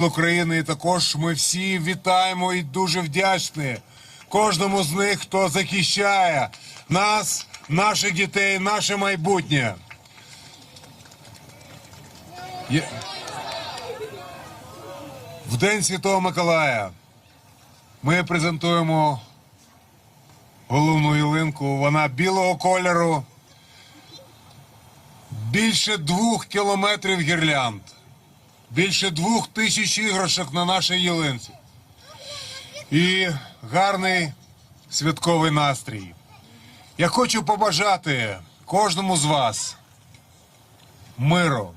України. І також ми всі вітаємо і дуже вдячні кожному з них, хто захищає нас, наших дітей, наше майбутнє. В День Святого Миколая ми презентуємо головну ялинку. Вона білого кольору. Більше двох кілометрів гірлянд. Більше двох тисяч іграшок на нашій ялинці. І гарний святковий настрій. Я хочу побажати кожному з вас миру,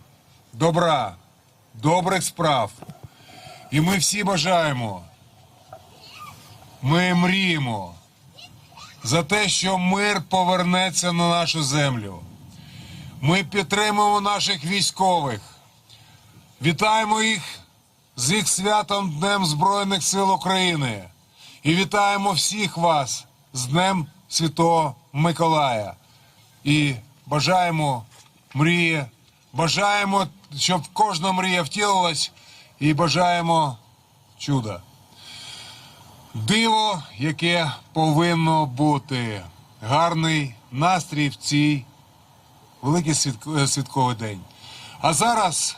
добра, добрих справ. І ми всі бажаємо. Ми мріємо за те, що мир повернеться на нашу землю. Ми підтримуємо наших військових. Вітаємо їх з їх святом Днем Збройних сил України. І вітаємо всіх вас з Днем Святого Миколая. І бажаємо мрії, бажаємо, щоб кожна мрія втілилась, і бажаємо чуда. Диво, яке повинно бути. Гарний настрій в цій великий святк- святковий день. А зараз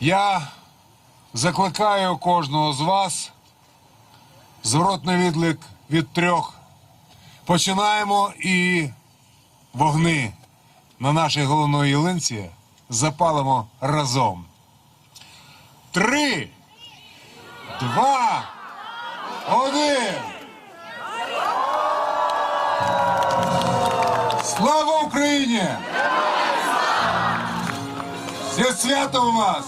я закликаю кожного з вас зворотний відлик від трьох. Починаємо і вогни на нашій головної ялинці запалимо разом. Три, два, один. Слава Україні! Зі святом вас!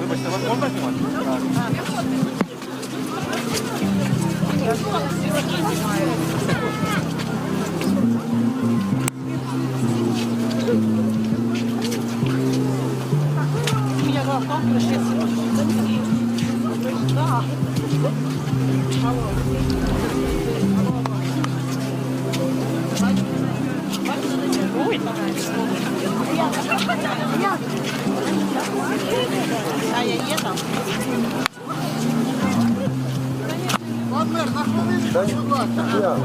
Вибачте, вас можна знімати? Я Да.